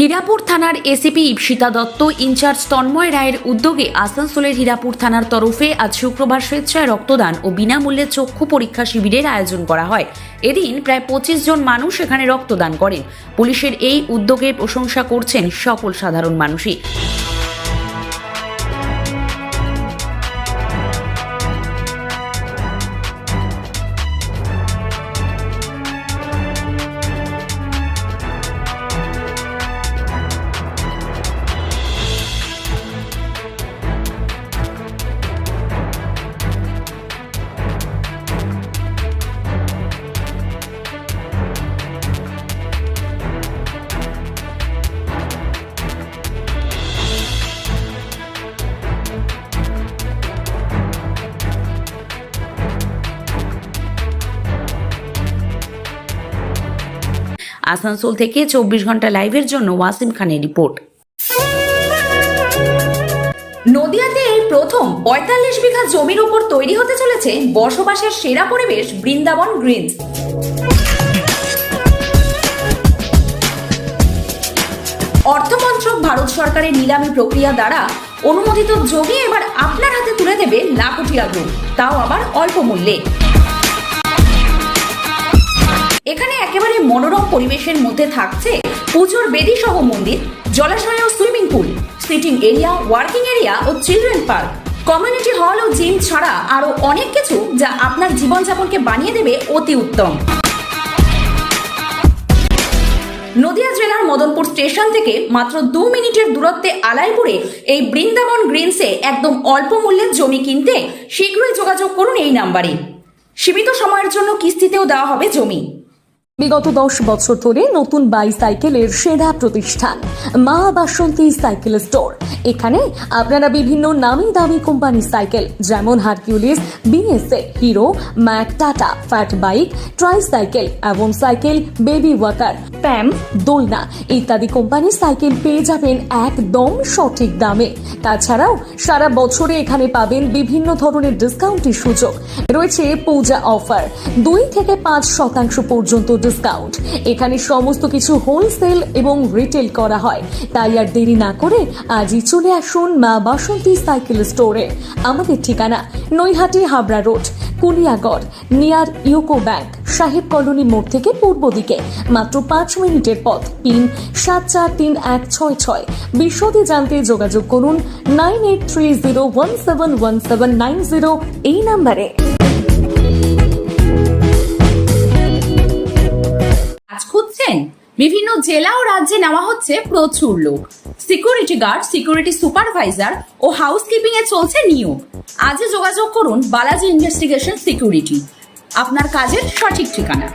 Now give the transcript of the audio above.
হীরাপুর থানার ACP Ipsita Dutta incharge Tanmoy রায়ের উদ্যোগে আসানসোলের হীরাপুর থানার তরফে আজ শুক্রবার স্বেচ্ছায় রক্তদান ও বিনামূল্যে চক্ষু পরীক্ষা শিবিরের আয়োজন করা হয়। এদিন প্রায় পঁচিশ জন মানুষ এখানে রক্তদান করেন। পুলিশের এই উদ্যোগের প্রশংসা করছেন সকল সাধারণ মানুষই। আসানসোল থেকে চব্বিশ ঘণ্টা লাইভের জন্য ওয়াসিম খানের রিপোর্ট। নদিয়াতে এই প্রথম পঁয়তাল্লিশ বিঘা জমির উপর তৈরি হতে চলেছে বসবাসের সেরা পরিবেশ বৃন্দাবন গ্রিনস অর্থমন্ত্রক ভারত সরকারের নিলামী প্রক্রিয়া দ্বারা অনুমোদিত জমি এবার আপনার হাতে তুলে দেবে লাখটিয়া গ্রুপ। তাও আবার অল্প মূল্যে। পরিবেশের মধ্যে থাকছে পুজোর বেদি সহ মন্দির, জলাশয় ও swimming pool, sitting area, working area ও চিলড্রেন পার্ক। কমিউনিটি হল ও জিম ছাড়া আরও অনেক কিছু যা আপনার জীবনযাপনকে বানিয়ে দেবে অতি উত্তম। নদিয়া জেলার মদনপুর স্টেশন থেকে মাত্র দু মিনিটের দূরত্বে আলাইপুরে এই বৃন্দাবন গ্রিনসে একদম অল্প মূল্যে জমি কিনতে শীঘ্রই যোগাযোগ করুন এই নাম্বারে। সীমিত সময়ের জন্য কিস্তিতেও দেওয়া হবে জমি। বিগত দশ বছর ধরে নতুন বাইসাইকেলের সেরা প্রতিষ্ঠান। মা বাসন্তী সাইকেল স্টোর। এখানে আপনারা বিভিন্ন নামি দামি কোম্পানির সাইকেল, যেমন Hercules, BSA, Hero, Mack, Tata, fat bike tricycle এবং সাইকেল, বেবি ওয়াকার, প্যাম, দোলনা ইত্যাদি কোম্পানির সাইকেল পেয়ে যাবেন একদম সঠিক দামে। তাছাড়াও সারা বছরে এখানে পাবেন বিভিন্ন ধরনের ডিসকাউন্টের সুযোগ। রয়েছে পূজা অফার, দুই থেকে পাঁচ শতাংশ পর্যন্ত ডিসকাউন্ট। এখানে সমস্ত কিছু হোলসেল এবং রিটেল করা হয়। তাই আর দেরি না করে আজই চলে আসুন মা বাসন্তী সাইকেল স্টোরে। আমাদের ঠিকানা Naihati Habra road, Kuliagarh, near UCO bank, Saheb colony মোড় থেকে পূর্ব দিকে। মাত্র পাঁচ মিনিটের পথ, পিন সাত চার তিন এক ছয় ছয়। বিশদে জানতে যোগাযোগ করুন nine eight three zero one seven one seven nine zero এই নাম্বারে। কাজ খুঁজছেন? বিভিন্ন জেলা ও রাজ্যে নেওয়া হচ্ছে প্রচুর লোক। সিকিউরিটি গার্ড সিকিউরিটি সুপারভাইজার ও হাউসকিপিং এ চলছে নিয়োগ। আজই যোগাযোগ করুন বালাজি ইনভেস্টিগেশন সিকিউরিটি আপনার কাজের সঠিক ঠিকানা।